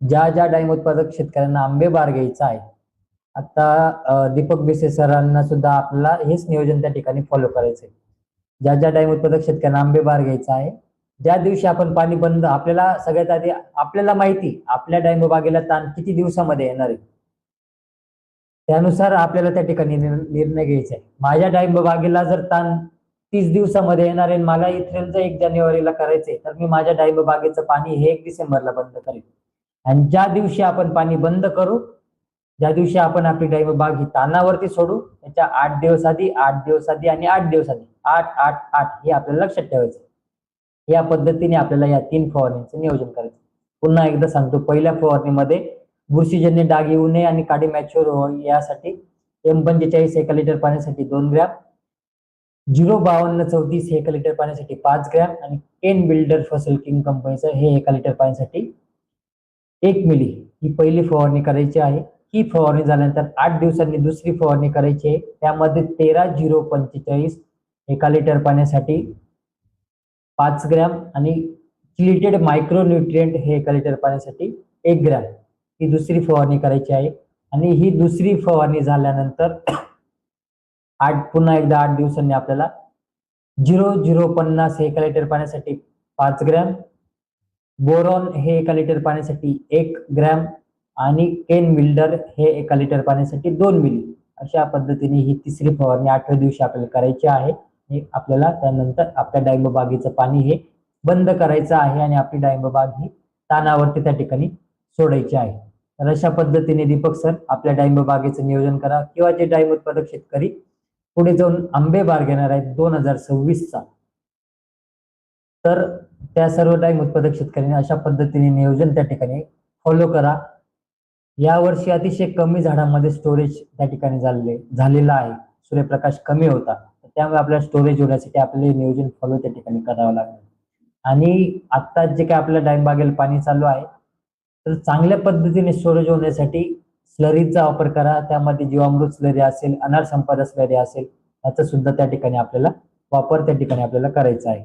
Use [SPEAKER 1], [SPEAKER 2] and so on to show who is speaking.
[SPEAKER 1] ज्या ज्या डाळिंब उत्पादक शेतकऱ्यांना आंबे बार घ्यायचा आहे आता दीपक बिसे सरांना सुद्धा आपल्याला हेच नियोजन त्या ठिकाणी फॉलो करायचं आहे ज्या ज्या डाळिंब उत्पादक शेतकऱ्यांना आंबे बार घ्यायचा आहे ज्या दिवशी आपण पाणी बंद आपल्याला सगळ्यात आधी आपल्याला माहिती आपल्या डाळिंब बागेला ताण किती दिवसामध्ये येणार आहे? त्यानुसार आपल्याला त्या ठिकाणी निर्णय घ्यायचा आहे. माझ्या डाळिंब बागेला जर ताण तीस दिवसामध्ये येणार आहे मला इथेलचं एक जानेवारीला करायचंय तर मी माझ्या डाळिंब बागेचं पाणी हे एक डिसेंबरला बंद करेन. आणि ज्या दिवशी आपण पाणी बंद करू ज्या दिवशी आपण आपली डाळिंब बाग ही तानावरती सोडू त्याच्या आठ दिवस आधी आठ दिवस आधी आणि आठ दिवस आधी आठ आठ आठ हे आपल्याला लक्षात ठेवायचं. या पद्धतीने आपल्याला या तीन फवारणीचं नियोजन करायचं. पुन्हा एकदा सांगतो पहिल्या फवारणीमध्ये बुरशीजन्य डाग येऊ नये आणि काडी मॅच्युअर हो यासाठी एम पंचेचाळीस एका लिटर पाण्यासाठी दोन ग्रॅम झिरो बावन्न चौतीस एका लिटर पाण्यासाठी पाच ग्रॅम आणि केन बिल्डर फसल किंग कंपनीचं हे एका लिटर पाण्यासाठी एक मिली ही पहिली फवारणी करायची आहे. ही फवारणी झाल्यानंतर आठ दिवसांनी दुसरी फवारणी करायची आहे. त्यामध्ये तेरा झिरो पंचेचाळीस एका लिटर पाण्यासाठी पाच ग्रॅम आणि चिलिटेड मायक्रोन्युट्रियंट हे एका लिटर पाण्यासाठी एक ग्रॅम ही दुसरी फवारणी करायची आहे. आणि ही दुसरी फवारणी झाल्यानंतर आठ पुन्हा एकदा आठ दिवसांनी आपल्याला झिरो झिरो पन्नास हे एका लिटर पाण्यासाठी पाच ग्रॅम बोरॉन हे एका लिटर पाण्यासाठी एक ग्रॅम आणि केन मिल्डर हे एका लिटर पाण्यासाठी दोन मिली. अशा पद्धतीने ही तिसरी फवारणी आठव्या दिवशी आपल्याला करायची आहे. हे आपल्याला त्यानंतर आपल्या डाळिंब बागेचं पाणी हे बंद करायचं आहे आणि आपली डाळिंब बाग ही तानावरती त्या ठिकाणी सोडायची आहे. तर अशा पद्धतीने दीपक सर आपल्या डाळिंब बागेचं नियोजन करा किंवा जे डाळिंब उत्पादक शेतकरी पुढे जाऊन आंबे बार घेणार आहेत दोन हजार सव्वीसचा. तर त्या सर्व डाळिंब उत्पादक शेतकऱ्यांनी अशा पद्धतीने नियोजन त्या ठिकाणी फॉलो करा. यावर्षी अतिशय कमी झाडांमध्ये स्टोरेज त्या ठिकाणी झाले झालेला आहे. सूर्यप्रकाश कमी होता. त्यामुळे आपल्याला स्टोरेज होण्यासाठी आपले नियोजन फॉलो त्या ठिकाणी करावं लागेल. आणि आत्ता जे काही आपल्या डाळिंबागेला पाणी चालू आहे तर चांगल्या पद्धतीने स्टोरेज होण्यासाठी स्लरीचा वापर करा. त्यामध्ये जीवामृत स्लरी असेल अनार संपादा स्लरी असेल याचा सुद्धा त्या ठिकाणी आपल्याला वापर त्या ठिकाणी आपल्याला करायचा आहे.